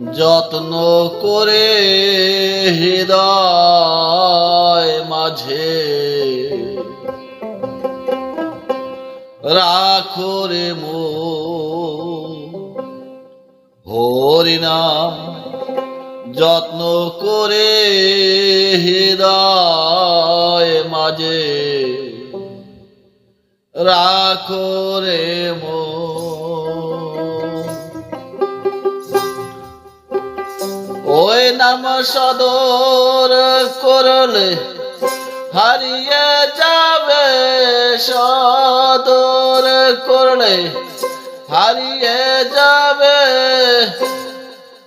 যত্ন করে হৃদয় মাঝে রাখো রে মো হরিনাম যত্ন করে হৃদয় মাঝে রাখো রে মো নাম সদর করলে হারিয়ে যাবে সদর করলে হারিয়ে যাবে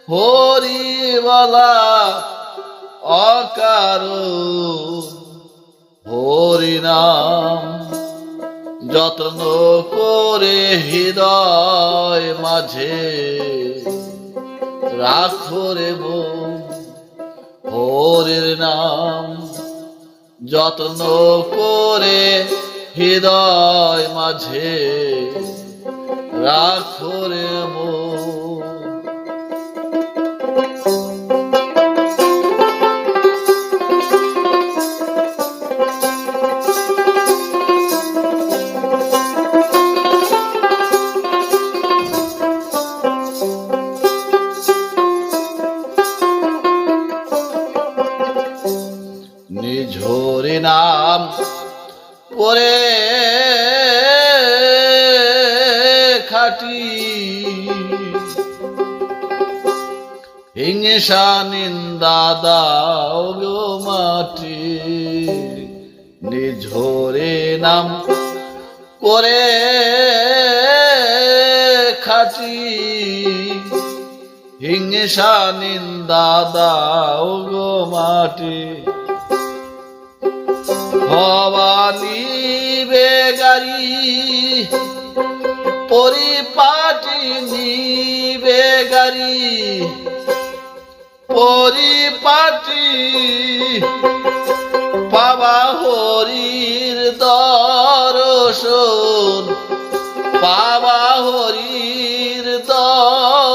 হরিবলা অকারু হরিনাম যত্ন করে হৃদয় মাঝে রাখো রে মন হরির নাম যত্ন করে হৃদয় মাঝে রাখো রে পরে খাটি। হিংসা নিন্দা দাও গো মাটি নিঝরে নাম করে খাটি। হিংসা নিন্দা দাও গো মাটি ভবানী বেগারি পরিপাটি নিবে গারি পরিপাটি পাবা হরির দর্শন পাবা হরির দর্শন।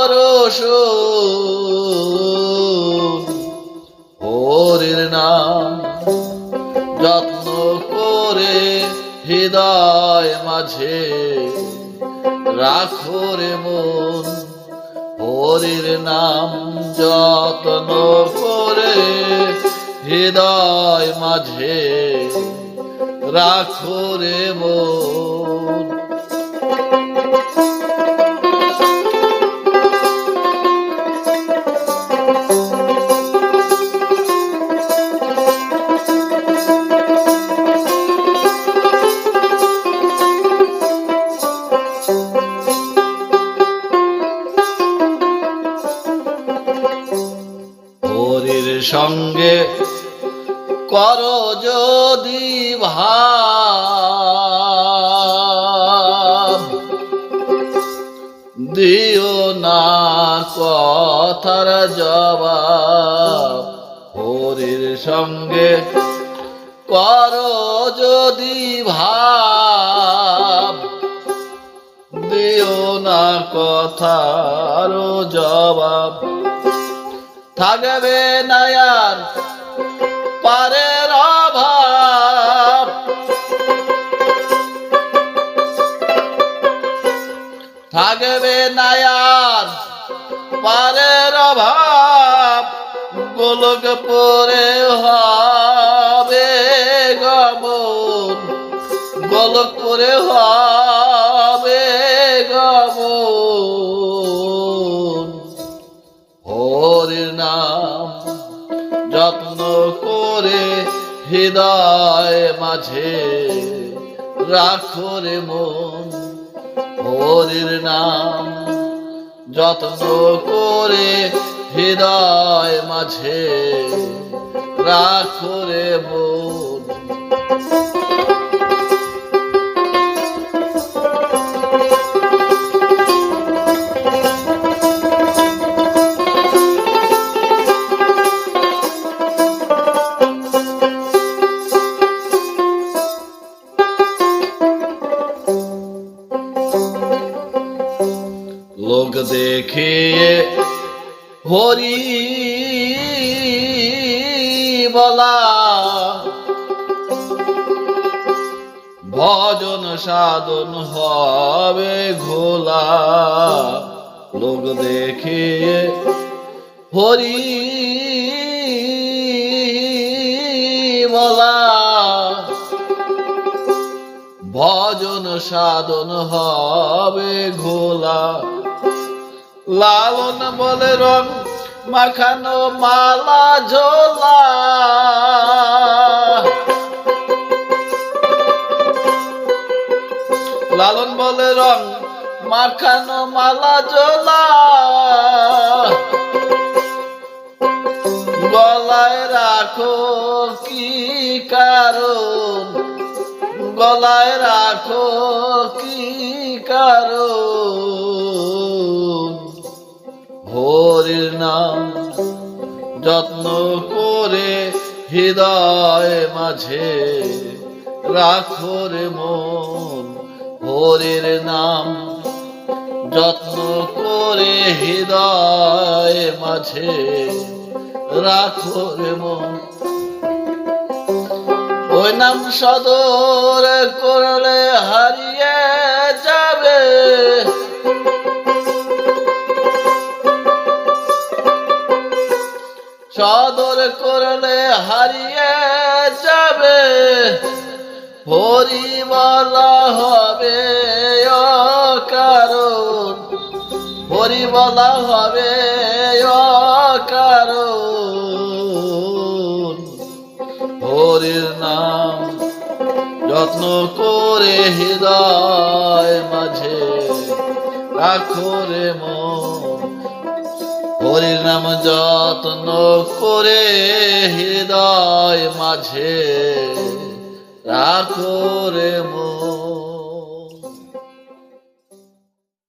হরির নাম হৃদয় মাঝে রাখো রে মন হরির নাম যত্ন করে হৃদয় মাঝে রাখো রে মন। সঙ্গে কর যদি ভাব। দিও না কথার জবাব, হরির সঙ্গে কর যদি ভাব। দিও না কথার জবাব থাকবে নায়ার পারের অভাব। থাকবে নায়ার পারের অভাব। গোলক পরে হবে গোলক পরে হবে হৃদয় মাঝে রাখো রে মন। হরির নাম যত্ন করে হৃদয় মাঝে রাখো রে মন। দেখিয়ে হরি বলা। ভজন সাধন হবে ঘোলা। লোক দেখে হরি বলা। ভজন সাধন হবে ঘোলা। লালন বলে রং, মাখানো মালা ঝোলা। লালন বলে রং, মাখানো মালা ঝোলা। গলায় রাখো কি কারণ? গলায় রাখো কি কারণ? হরির নাম, যত্ন করে হৃদয় মাঝে রাখো রে মন। হরির নাম, যত্ন করে হৃদয় মাঝে রাখো রে মন। ওই নাম সদর করলে হারিয়ে সদর করলে হারিয়ে যাবে হরি বলা হবে কারণ হরি বলা হবে কারণ হরির নাম যত্ন করে হৃদয় মাঝে রাখো রে মন। হরির নাম যত্ন করে হৃদয় মাঝে রাখো রে মন।